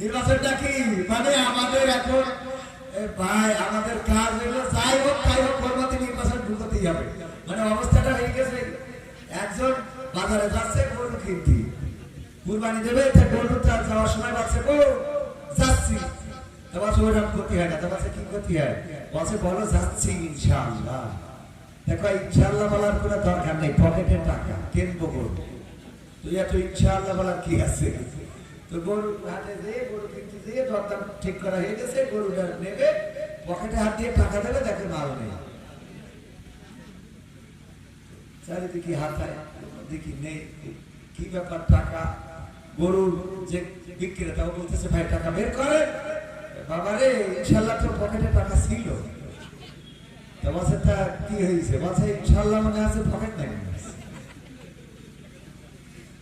নির্বাচনটা কি? মানে আমাদের এখন ভাই, আমাদের কাজ হলো যাই হোক, তাই হোক কর্মতে নির্বাচন ঢুকতেই হবে। মানে অবস্থাটা হয়ে গেছে। একজন বাজারে যাচ্ছে গরু কিনতে। কুরবানি দেবে, তা গরু যাওয়ার সময় বাচ্চা গো যাচ্ছি। তোমার ওইরকম ক্ষতি হয় না। তোমার কি ক্ষতি হয়? বলছে, বলো, যাচ্ছি ইনশাআল্লাহ। দেখো, ইনশাআল্লাহ বলার কোনো দরকার নেই। পকেটে টাকা, কিনবো গরু তুই এত বলার কি আছে? তো গরু হাটে দিয়ে গরু কিনতে দরদাম ঠিক করা হয়ে গেছে গরুটা নেবে, পকেটে হাত দিয়ে টাকা দেবে দেখে মাল নেই চারিদিকে হাতায় দেখি নেই। কি ব্যাপার টাকা? গরুর যে বিক্রেতাও বলতেছে, ভাই, টাকা বের করে। বাবা রে ইনশাল্লাহ তোর পকেটে টাকা ছিল। তো তা কি হয়েছে? বলছে ইনশাল্লাহ মনে আছে, পকেট নাই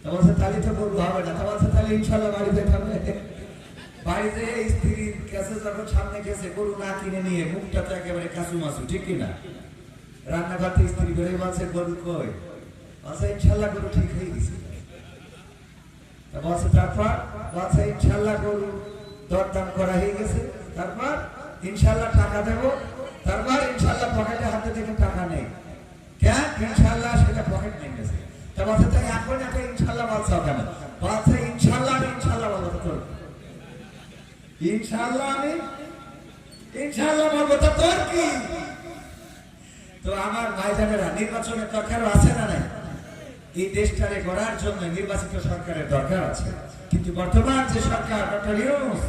তো বলছে তাহলে তো হবে না। তো বলছে তাহলে ইনশাল্লাহ বাড়িতে থাকবে। বাড়িতে স্ত্রীর কাছে যখন সামনে গেছে, গরু না কিনে নিয়ে মুখটা তো একেবারে কাসু মাসু ঠিক কিনা? রান্নাঘর থেকে স্ত্রী করে বলছে, গরু কই? ইনশাল্লাহ গরু ঠিক হয়ে গেছে। বলছে, তারপর? বলছে, ইনশাল্লাহ গরু দরদাম করা হয়ে গেছে। তারপর, ইনশাল্লাহ টাকা দেবো। তারপর, ইনশাল্লাহ পকেটে হাতে থেকে টাকা নেই। কেন? ইনশাল্লাহ সেটা পকেট নেই গেছে। তাই এখন ইনশাল্লাহ আমি ইনশাল্লাহ তোর? ইনশাল্লাহ আমি ইনশাল্লাহ তো তোর কি? তো আমার ভাইজানেরা নির্বাচনের আছে না নাই? এই দেশটারে গড়ার জন্য নির্বাচিত সরকারের দরকার আছে। কিন্তু বর্তমান যে সরকার, ডক্টর ইউনুস,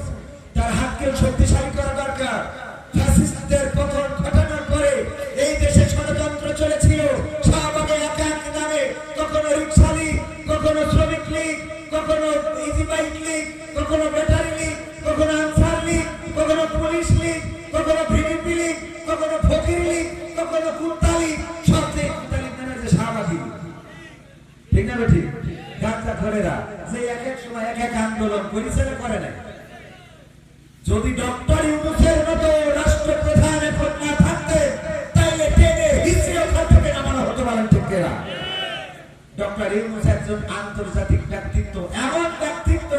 তার হাতকে শক্তিশালী করা দরকার। ফ্যাসিস্টদের পতন কখনো শ্রমিক লীগ, কখনো ইজি বাইক লীগ, কখনো ব্যাটারি লীগ, কখনো আনসার লীগ, কখনো পুলিশ লীগ, কখনো ভিডিপি লীগ, কখনো ফকির লীগ, কখনো লীগ লীগ মানে শাহবাগী ঠিক না এক এক সময় এক এক যদি ডক্টর ইউনুসের একজন আন্তর্জাতিক ব্যক্তিত্ব, এমন ব্যক্তিত্ব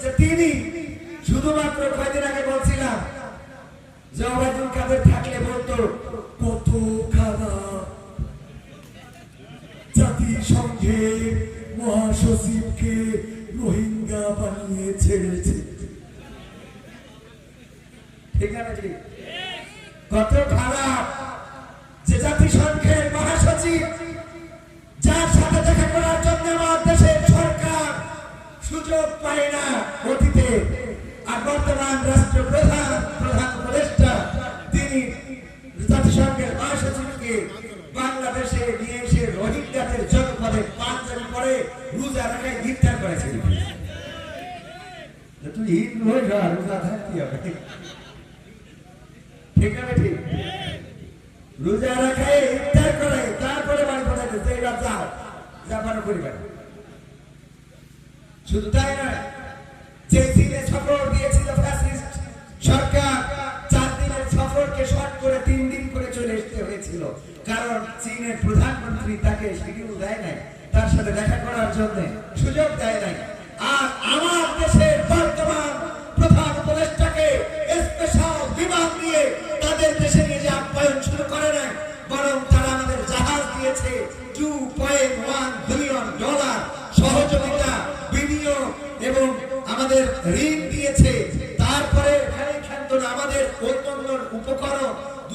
যে তিনি শুধুমাত্র কয়েকদিন আগে বলছিলাম যে ওবায়দুল কাদের থাকলে বলতো, কত খারাপ জাতিসংঘের মহাসচিবকে রোহিঙ্গা বানিয়ে ছেড়েছে। জাতিসংঘের মহাসচিবকে বাংলাদেশে নিয়ে এসে রোহিঙ্গাদের জনপদে পাঁচজন করে রোজা রাখায় গ্রেফতার তুই যা, রোজা থাকতে হবে? ঠিক আছে, ঠিক। রোজা ইফতার করে, তারপরে বাড়ি জাপানো পরিবার শুধু তাই নয় যে সফর দিয়েছিল ফ্যাসিস্ট সরকার শর্ট করে তিন দিন করে চলে আসতে হয়েছিল। কারণ চীনের প্রধানমন্ত্রী তাকে শিডিউল দেয় নাই। তার সাথে দেখা করার জন্য সুযোগ দেয় নাই। আর আমার দেশের বর্তমান প্রধান উপদেষ্টাকে স্পেশাল বিমান দিয়ে তাদের দেশে আপ্যায়ন শুরু করে নাই, বরং তারা আমাদের জাহাজ দিয়েছে two point one billion dollar সহযোগিতা, বিনিয়োগ এবং আমাদের ঋণ দিয়েছে।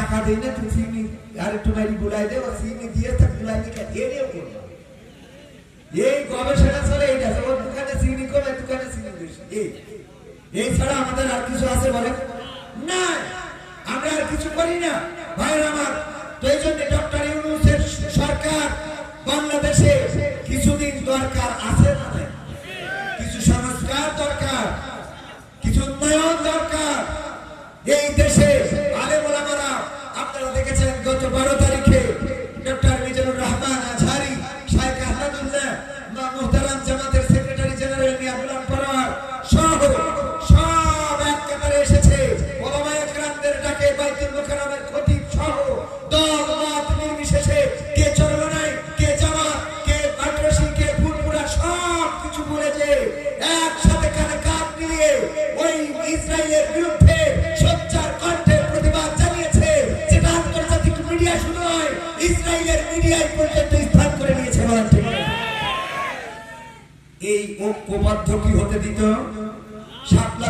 টাকা দিই না, তুই চিনি আর একটু মারি বুলাই দে, ও চিনি দিয়ে থাক, বুলাই দিকে এড়িয়েও করব এই গবেষণা চলে এইটা যে ওর দোকানে চিনি কমে দোকানে চিনি বেশি। এই এই ছাড়া আমাদের আর কিছু আছে বলে না আমরা আর কিছু করি না। ভাইয়ের আমার, তো এই জন্য ডক্টর ইউনুসের সরকার বাংলাদেশে কিছুদিন দরকার আছে না কিছু সংস্কার দরকার, কিছু গত বারো তারিখ এই ঐক্যবদ্ধ কি হতে দিত? শাপলা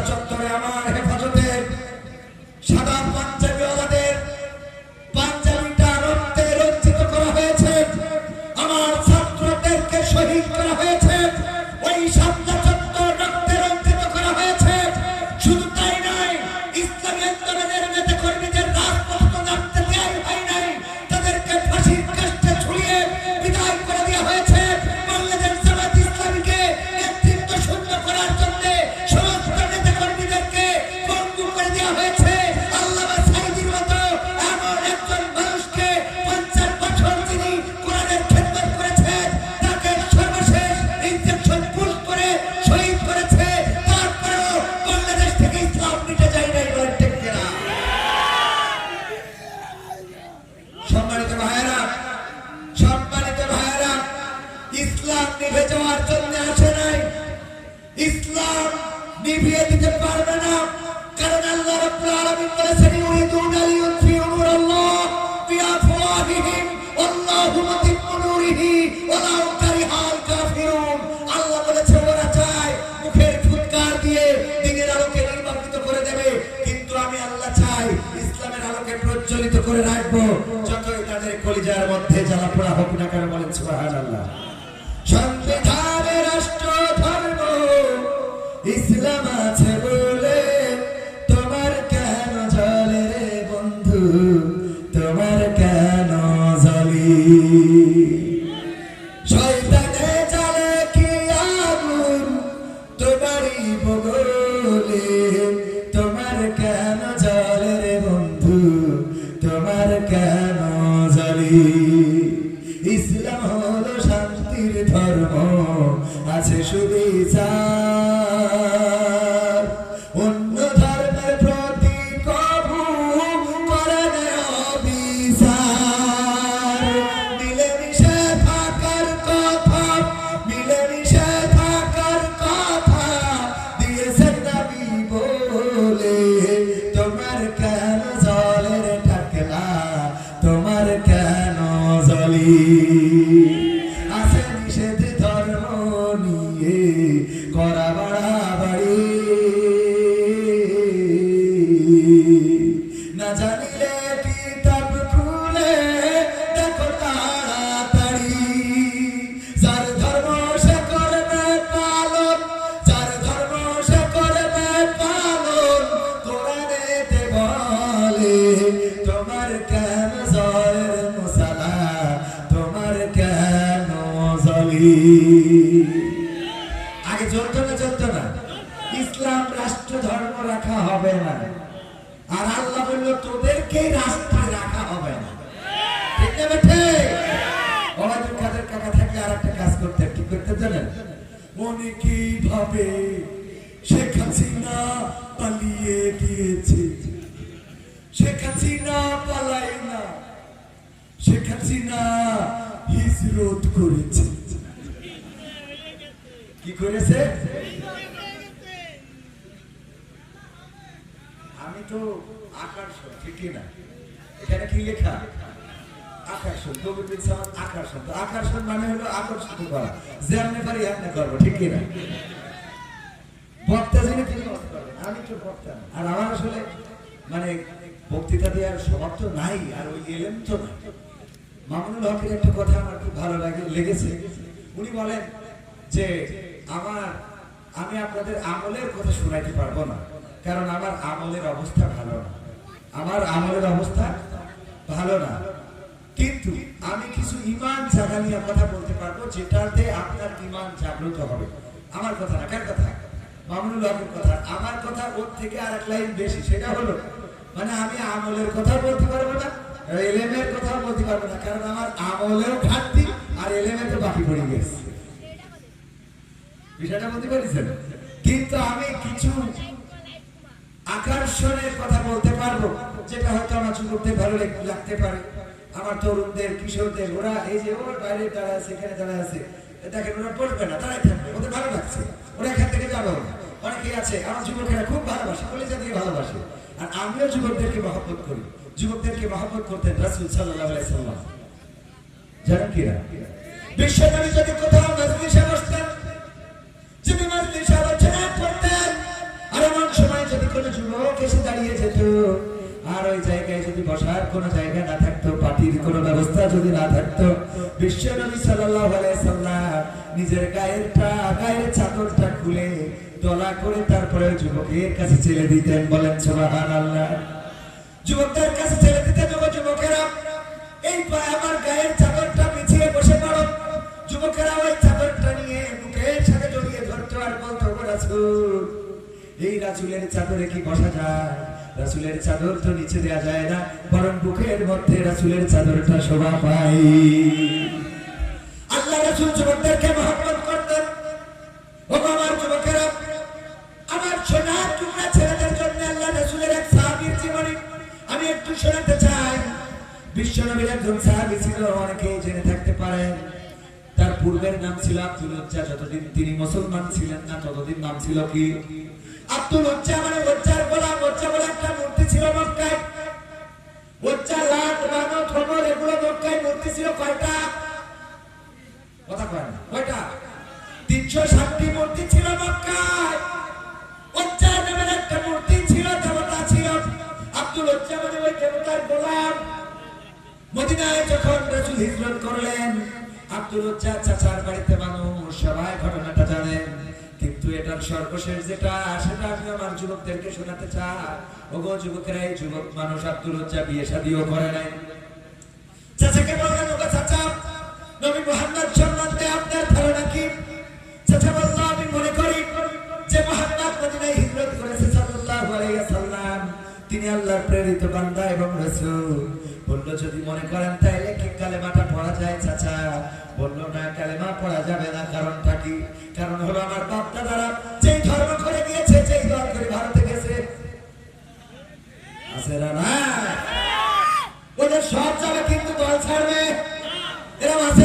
আর আল্লাহ বলল তোদেরকেই রাষ্ট্রে রাখা হবে না। ঠিক না বেঠে? ওবায়দুল কাকা থাকলে আর একটা কাজ করতে কি করতে জানেন? অনেকেই ভাবে শেখ হাসিনা পালিয়ে গিয়েছে? শেখ হাসিনা পালাই না। শেখ হাসিনা হিজরত করেছে। কি করেছে? না। মানে না। মানে বক্তৃতা দেওয়ার স্বভাব তো নাই, আর ওই এলেম তো নাই। মামুনুল হকের একটা কথা আমার খুব ভালো লাগে, লেগেছে। উনি বলেন যে, আমার, আমি আপনাদের আমলের কথা শোনাইতে পারব না। কারণ আমার আমলের অবস্থা ভালো না। আমার আমলের অবস্থা ভালো না। কিন্তু আমি কিছু ইমান জাগানিয়া কথা বলতে পারব, যেটাতে আপনার ইমান জাগ্রত হবে। আমার কথা না কথা? মামুনুল কথা। আমার কথা ওর থেকে আর এক লাইন বেশি, সেটা হলো মানে আমি আমলের কথা বলতে পারব না, এলেমের কথা বলতে পারব না, কারণ আমার আমলেও ঘাটতি আর এলেমে তো বাকি পড়ে গেছে। বিষয়টা বলতে পারছেন? কিন্তু আমি কিছু আকর্ষণের কথা বলতে পারব, যেটা হয়তো আমার যুবকদের ভালো লাগতে পারে। আমার তরুণদের, কিশোরদের, ওরা এই যে, ওর বাইরে দাঁড়া আছে, এখানে দাঁড়া আছে দেখেন, ওরা পড়বে না দাঁড়াই থাকবে, ওদের ভালো লাগছে, ওরা এখান থেকে যাবে। অনেকেই আছে, আমার যুবকেরা খুব ভালোবাসে, কলেজা দিয়ে ভালোবাসে। আর আমিও যুবকদেরকে মহব্বত করি। যুবকদেরকে মহব্বত করতেন রাসুল সাল্লাহ সাল্লাম জানেন কিনা বিশ্বনবী যদি কোথাও মজলিসে বসতেন, যদি মজলিসে কোনো যুবক, এসে দাঁড়িয়ে যেত। আর ওই জায়গায় যদি বসার কোনো জায়গা না থাকতো পাটির কোনো ব্যবস্থা যদি না থাকতো যুবকের কাছে দিতেন, বলেন কাছে ছেড়ে দিতে দেবো যুবকেরা, এই আমার গায়ের চাদরটা পিছিয়ে বসে পড়ো। যুবকেরা ওই চাদরটা নিয়ে বুকের সাথে জড়িয়ে ধরতো, আর বলতো "ও রাসূল এই রাসুলের চাদরে কি বসা যায়? রাসুলের চাদর তো নিচে দেওয়া যায় না, বরং বুকের মধ্যে রাসুলের চাদরটা শোভা পায়। আল্লাহ রাসুল যুবকদেরকে মহব্বত করতেন। আমার যুবকেরা, আমার সোনার টুকরা ছেলেদের জন্য আল্লাহ রাসূলের এক সাহাবীর জীবনী আমি একটু শোনাতে চাই। বিশ্বনবীর একজন সাহাবী ছিল, অনেকেই জেনে থাকতে পারেন। তার পূর্বের নাম ছিল আব্দুল যতদিন তিনি মুসলমান ছিলেন না, ততদিন নাম ছিল কি? আব্দুল উজ্জা মানে উজ্জার গোলাম উজ্জা বলে একটা মূর্তি ছিল মক্কায়। উজ্জা লাট বানো থমর এগুলো মক্কায় মূর্তি ছিল কয়টা? কথা কয় না, কয়টা? তিনশো ষাটটি মূর্তি ছিল মক্কায়। উজ্জা নামের একটা মূর্তি ছিল, দেবতা ছিল। আব্দুল উজ্জা মানে ওই দেবতার গোলাম মদিনায় যখন রাসূল হিজরত করলেন, আব্দুল উজ্জা চাচার বাড়িতে মানুষ সবাই ঘটনাটা জানেন। কিন্তু এটার সর্বশেষ যেটা, সেটা আমি আমার যুবকদেরকে শোনাতে চাই। ওগো যুবকেরা, এই যুবক মানুষ আব্দুল উজ্জা বিয়ে শাদিও করে নাই। চাচাকে বললেন চাচা, নবী মুহাম্মদ সম্বন্ধে আপনার ধারণা কি? চাচা বলল, আমি মনে করি যে মুহাম্মদ মদিনায় হিজরত করেছে সাল্লাল্লাহু আলাইহি ওয়াসাল্লাম। তিনি আল্লাহর প্রেরিত বান্দা এবং রাসূল। বলল, যদি মনে করেন তাইলে কি কালেমাটা পড়া যায়, চাচা। বলল, না, কালেমা পড়া যাবে না, কারণটা কি? কারণ হলো আমার বাপ দাদারা যেই ধর্ম করে গিয়েছে যেই দল করে ভারতে গেছে। আছে না ওদের সব যাবে কিন্তু দল ছাড়বে। এরকম আছে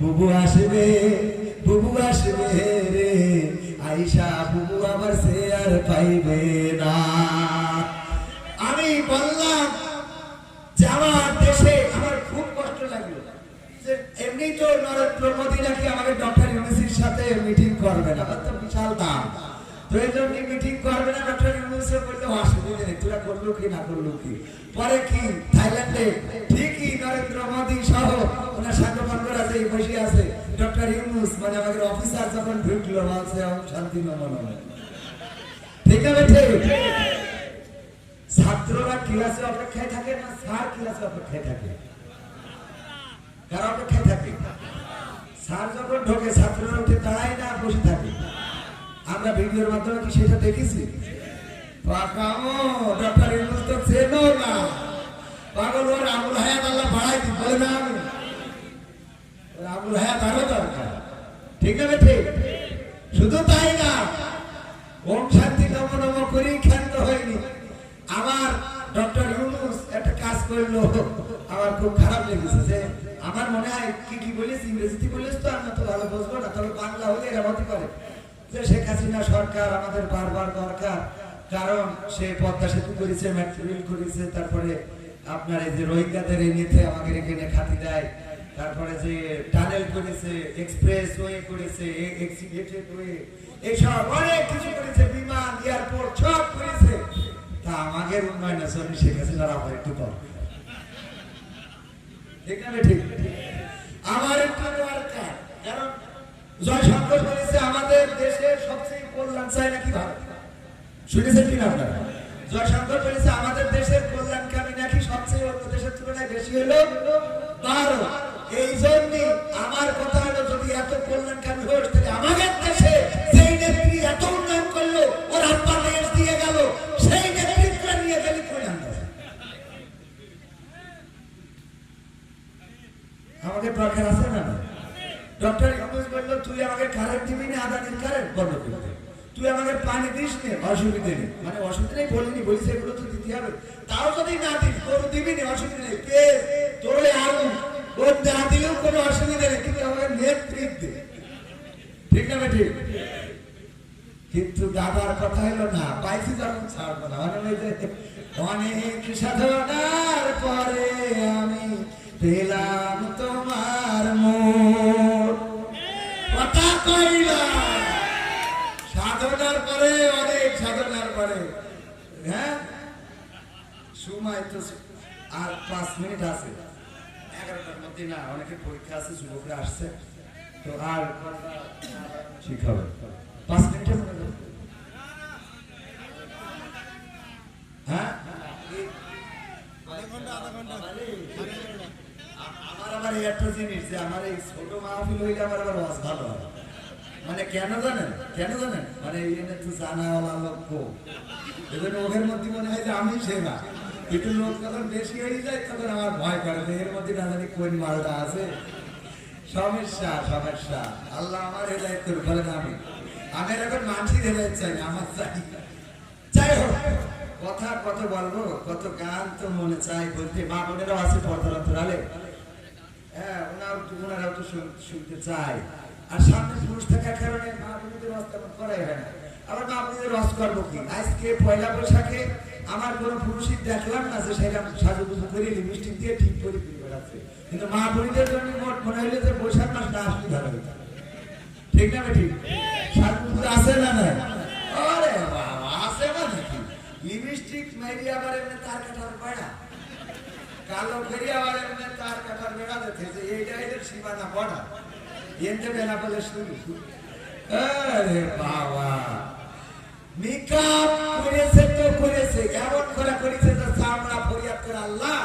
বুবু আসবে বুবু আসবে রে। আইসা বুবু আমার সে আর পাইবে না। আমি বললাম যাওয়ার দেশে আমার খুব কষ্ট লাগল। এমনি তো নরেন্দ্র মোদী নাকি আমাকে ডক্টর ইউনিসির সাথে মিটিং করবে না বিশাল দাম। এই মিটিং করবে না, ডক্টর ইউনিসে বললে অসুবিধা নেই তোরা করল কি না করল কি? পরে কি? থাইল্যান্ডে ঠিকই নরেন্দ্র মোদী সহ ওনার সাংবাদিকরা যে বসে আছে, ডক্টর ইউনুস মানে আমাদের অফিসার যখন ঢুকলো বলছে আমি শান্তি মামলা ঠিক আছে ছাত্ররা ক্লাসে অপেক্ষায় থাকে না, স্যার ক্লাসে অপেক্ষায় থাকে। কার অপেক্ষায় থাকে? স্যার যখন ঢোকে, ছাত্ররা উঠে থাকে আমরা ভিডিওর মাধ্যমে কি সেটা দেখেছি? ডক্টর করি আমার ডক্টর ইউনুস একটা কাজ করল, আমার খুব খারাপ লেগেছে যে আমার মনে হয় কি কি বলিস ইংরেজিতে বলিস তো আমরা তো ভালো বুঝব না, তবে বাংলা হলে এরা পারে যে শেখ হাসিনা সরকার আমাদের বারবার দরকার। কারণ সে পদ্মা সেতু করেছে মেট্রো রেল করেছে, তারপরে আপনার এই যে রোহিঙ্গাদের এনেতে আমাদের এখানে খাতি দেয়। তারপরে যে টানেল করেছে এক্সপ্রেস ওয়ে করেছে এসব অনেক কিছু করেছে, বিমান এয়ারপোর্ট সব করেছে। তা আমাদের উন্নয়ন আছে উনি শেখ হাসিনার আবার একটু কম ঠিক না, ঠিক? আমার একটু দরকার কারণ জয়শঙ্কর বলেছে, আমাদের দেশের সবচেয়ে কল্যাণ চায় নাকি ভারত? শুনেছেন কিনা আপনারা? জয়শঙ্কর বলেছে, আমাদের দেশের কল্যাণকামী নাকি সবচেয়ে অন্য দেশের তুলনায় বেশি হলো? ভারত, এই জন্য আমার কথা হলো, যদি এত কল্যাণকামী তাহলে আমাদের দেশে নেত্রী এত উন্নয়ন করল, ওর পা লেজ দিয়ে গেল, সেই নিয়ে গেলে কল্যাণ। আমাকে দরকার আছে না? ডক্টর ইউনুস বলল, তুই আমাকে কারেন্ট দিবি না আদানির কারেন্ট বন্ধ করে দে। তুই আমাকে পানি দিস নে, অসুবিধে নেই। মানে অসুবিধা নেই বলিনি বলিস এগুলো তো দিতে হবে। তাও যদি না দিস তোর দিবি না, অসুবিধা নেই। কে? তোর আলু। ওর না দিলেও কোনো অসুবিধা নেই, কিন্তু আমাকে নেতৃত্ব দে। ঠিক না ঠিক কিন্তু দাদার কথা হলো না, পাইছি যখন ছাড়বো না। মানে ওই যে অনেক সাধনার পরে আমি পেলাম তোমার মোর সাধনার পরে, অনেক সাধনার পরে। হ্যাঁ? সময় তো আর পাঁচ মিনিট আছে। এগারোটার মধ্যে না পরীক্ষা আছে, যুবকরা আসছে। তো আর ঠিক হবে। পাঁচ মধ্যে হ্যাঁ? আমার আবার একটা জিনিস যে আমার এই ছোট মাহফিল হইলে আমার আবার ভালো হয় মানে কেন জানেন? কেন জানেন? মানে এই জন্য একটু জানাওয়ালা লোক কম এজন্য ওদের মধ্যে মনে হয় যে আমি সেবা কিন্তু লোক যখন বেশি হয়ে যায় তখন আমার ভয় করে যে এর মধ্যে না জানি কোন মালটা আছে। সমস্যা সমস্যা। আল্লাহ আমার হেদায়ত করে বলেন আমি। আমি এখন মানসিক হেদায়ত চাই না, আমার চাই যাই হোক কথা কত বলব কত গান তো মনে চাই বলতে। মা বোনেরাও আছে পর্দার অন্তরালে। হ্যাঁ ওনারাও তো ওনারাও তো শুনতে চায়। আর সামনে পুরুষ থাকার কারণে মা বোনদের রস করাই হয় না। আবার মা বোনদের রস করব কি? আজকে পয়লা বৈশাখে আমার কোনো পুরুষই দেখলাম না যে সেটা সাজুগুজু করে লিপস্টিক দিয়ে ঠিক করে ফিরে বেড়াচ্ছে। কিন্তু মা বোনদের জন্য মোট মনে হইলে যে বৈশাখ মাস না আসলে ভালো হতো ঠিক না ঠিক সাজুগুজু আছে না না আরে বাবা, আছে মানে কি লিপস্টিক মেরি আবার এমনি তার কাটার বেড়া কালো ফেরি আবার এমনি তার কাটার বেড়া দেখেছে এইটা এদের সীমানা বড়া বেলা বলে শুরু আরে বাবা মেকআপ করেছে তো করেছে এমন করে করেছে যে সামনা ফরিয়াদ করে আল্লাহ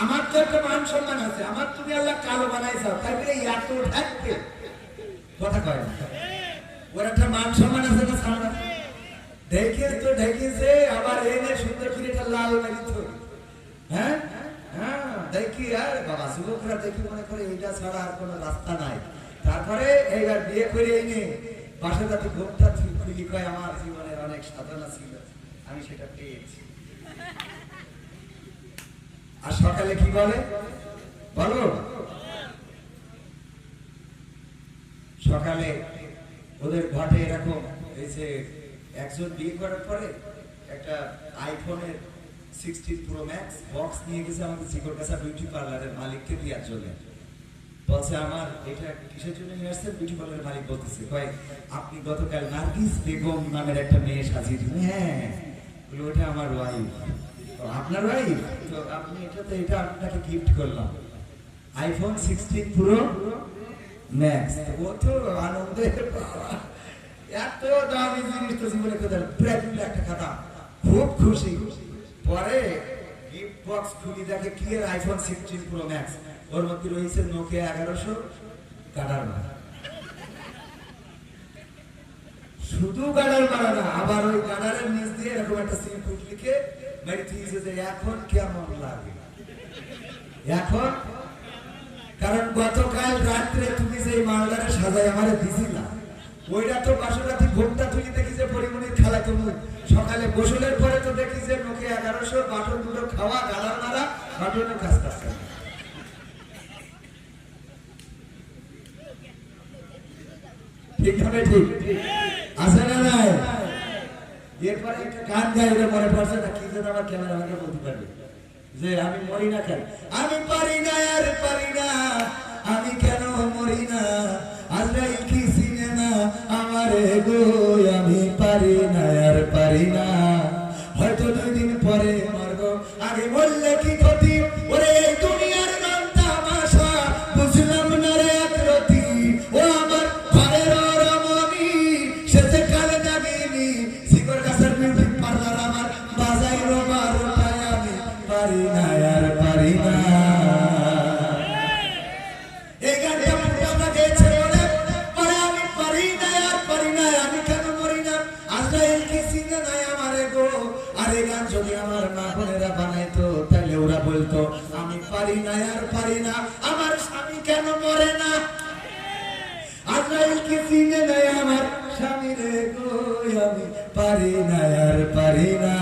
আমার তো একটা মান সম্মান আছে আমার তুমি আল্লাহ কালো বানাইছো তাই বলে এত থাকবে কথা কয় না ওর একটা মান সম্মান আছে না সামনে দেখে তো ঢেকেছে আবার এনে সুন্দর করে একটা লাল লাগিত হ্যাঁ হ্যাঁ দেখি, আর বাবা, যুবকরা দেখি মনে করে এইটা ছাড়া আর কোনো রাস্তা নাই। তারপরে এইবার বিয়ে করে এনে পাশে যাতে ঘুমটা খুলি কয়, আমার জীবনের অনেক সাধনা ছিল, আমি সেটা পেয়েছি। আর সকালে কি বলে? বলো। সকালে ওদের ঘটে এরকম, এই যে একজন বিয়ে করার পরে একটা আইফোনের সিক্সটিন প্রো ম্যাক্স বক্স নিয়ে গেছে আমাদের চিকরকাছা বিউটি পার্লারের মালিককে দেওয়ার জন্য। বলছে, আমার এটা কিসের জন্য নিয়ে আসছেন? বিউটি পার্লারের মালিক বলতেছে, কয়, আপনি গতকাল নার্গিস বেগম নামের একটা মেয়ে সাজিয়ে দিলেন। হ্যাঁ ওটা আমার ওয়াইফ আপনার ওয়াইফ তো আপনি এটা তো এটা আপনাকে গিফট করলাম। আইফোন সিক্সটিন প্রো ম্যাক্স ও তো আনন্দে এত দামি জিনিস তো জীবনে কোথায় টাকা দাম খুব খুশি। পরে গিফট বক্স খুলি দেখে কি এর আইফোন সিক্সটিন প্রো ম্যাক্স ওর মধ্যে রয়েছে নোকিয়া এগারোশো কাটার মারা। শুধু গাডার মারা না, আবার ওই গাডারের নিচ দিয়ে এরকম একটা সিম ফুট লিখে মেরে দিয়েছে যে এখন কেমন লাগে? এখন? কারণ গতকাল রাত্রে তুমি যে মালদারে সাজাই আমারে দিছিলা। ওইটা তো বাসরাতি ভোটটা তুলি দেখি যে পরিমণির খেলা তুমি সকালে গোসলের পরে তো দেখি যে লোকে এগারোশো বাটন দুটো খাওয়া, গালার মারা বাটনের কাজ এরপরে একটা গান যে আমি মরি না কেন? আমি পারি না, আর পারি না, আমি কেন মরি না? আজরাইল আমার গো আমি পারি না আর পারি না। পারি না, আর পারি না। আমার স্বামী কেন মরে না? আজরাইল কি সিনে আমার স্বামী রে গো, আমি পারি না, আর পারি না।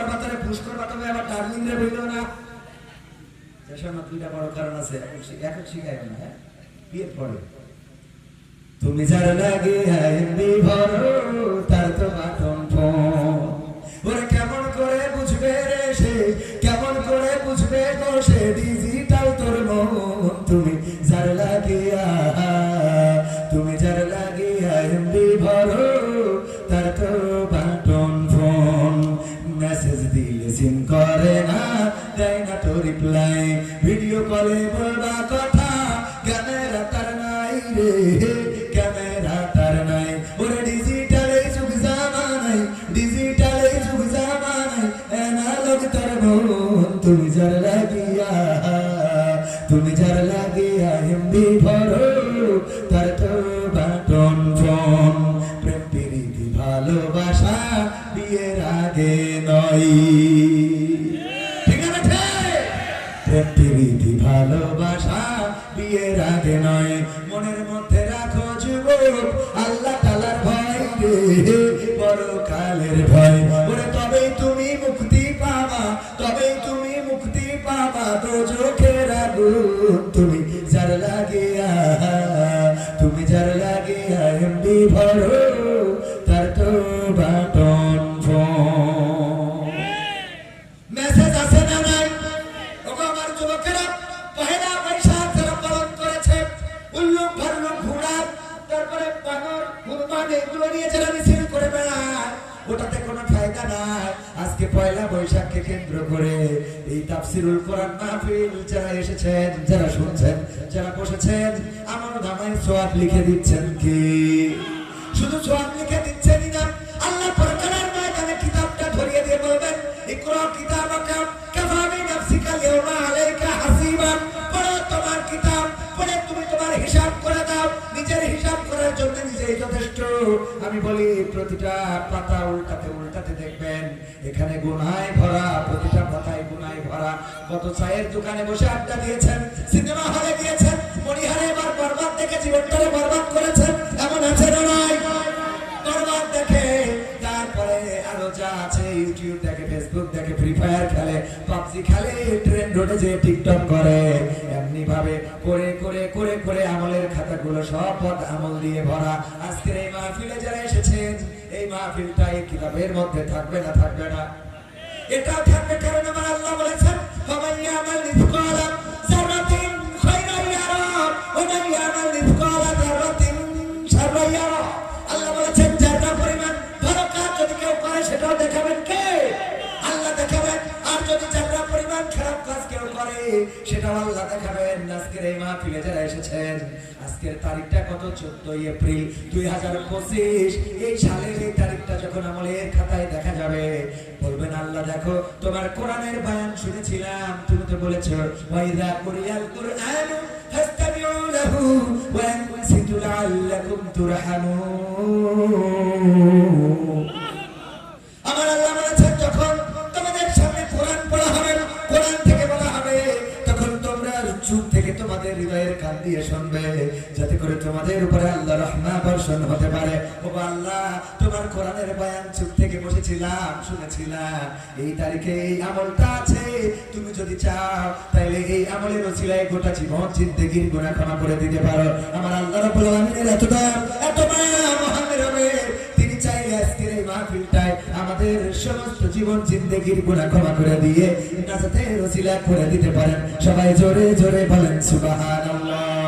যারা বিয়ে করবা তারা পুষ করবা আবার ডার্লিং রে না। দুইটা বড় কারণ আছে, এখন না হ্যাঁ? বিয়ের পরে। তুমি যার লাগে হিন্দি বিভর তার তো আজকে পয়লা বৈশাখকে কেন্দ্র করে এই তাফসিরুল কোরআন মাহফিল যারা এসেছেন, যারা শুনছেন, যারা বসেছেন আমার নামায় সোয়াব লিখে দিচ্ছেন কি? শুধু সোয়াব লিখে দিচ্ছেনই না, আল্লাহ পরকালের ময়দানে কিতাবটা ধরিয়ে দিয়ে বলবেন, ইকরা কিতাবাকা কাফা বিনফসিকা আলাইকা যথেষ্ট আমি বলি, প্রতিটা পাতা উল্টাতে উল্টাতে দেখবেন, এখানে গুনায় ভরা, প্রতিটা পাতায় গুনায় ভরা। গত চায়ের দোকানে বসে আড্ডা দিয়েছেন, সিনেমা হলে গিয়েছেন মনিহারে এবার বরবাদ দেখে জীবনটারে বরবাদ করেছেন। এমন আছে না নাই? বরবাদ দেখে তারপরে আরও যা আছে ইউটিউব দেখে ফেসবুক দেখে ফ্রি ফায়ার খেলে পাবজি খেলে ট্রেন রোডে যে টিকটক করে। এমনি ভাবে করে করে করে করে আমলের খাতাগুলো সব পথ আমল দিয়ে ভরা। আজকের এই মাহফিলে যারা এসেছেন, এই মাহফিলটা এই কিতাবের মধ্যে থাকবে না থাকবে না? এটাও থাকবে কারণ আমার আল্লাহ বলেছেন মিসকালা যাররাতিন শাররান ইয়ারা। সেটাও আল্লাহ দেখাবেন আজকের এই মাহফিলে যারা এসেছেন, আজকের তারিখটা কত? চোদ্দই এপ্রিল দুই হাজার পঁচিশ। এই সালের এই তারিখটা যখন আমলের খাতায় দেখা যাবে, বলবেন, আল্লাহ, দেখো, তোমার কোরআনের বায়ান শুনেছিলাম। তুমি তো বলেছ ওয়াইদা কুরিয়াল কুরআন ফাস্তামিউ লাহু ওয়া আনসিতু লাআল্লাকুম কান দিয়ে শুনবে। যাতে করে তোমাদের উপরে আল্লাহ রহমা বর্ষণ হতে পারে। ও আল্লাহ, তোমার কোরআনের বয়ান চুপ থেকে বসেছিলাম, শুনেছিলাম। এই তারিখে এই আমলটা আছে, তুমি যদি চাও তাহলে এই আমলের ওসিলায় গোটা জীবন জিন্দেগির গুনাহ ক্ষমা করে দিতে পারো। আমার আল্লাহ রাব্বুল আলামিনের এত দয়া এত হবে তিনি চাইলে আজকের এই মাহফিলটায় আমাদের সমস্ত জীবন জিন্দগির গুণা ক্ষমা করে দিয়ে নাজাতের ওসিলা করে দিতে পারেন। সবাই জোরে জোরে বলেন, সুবহানাল্লাহ।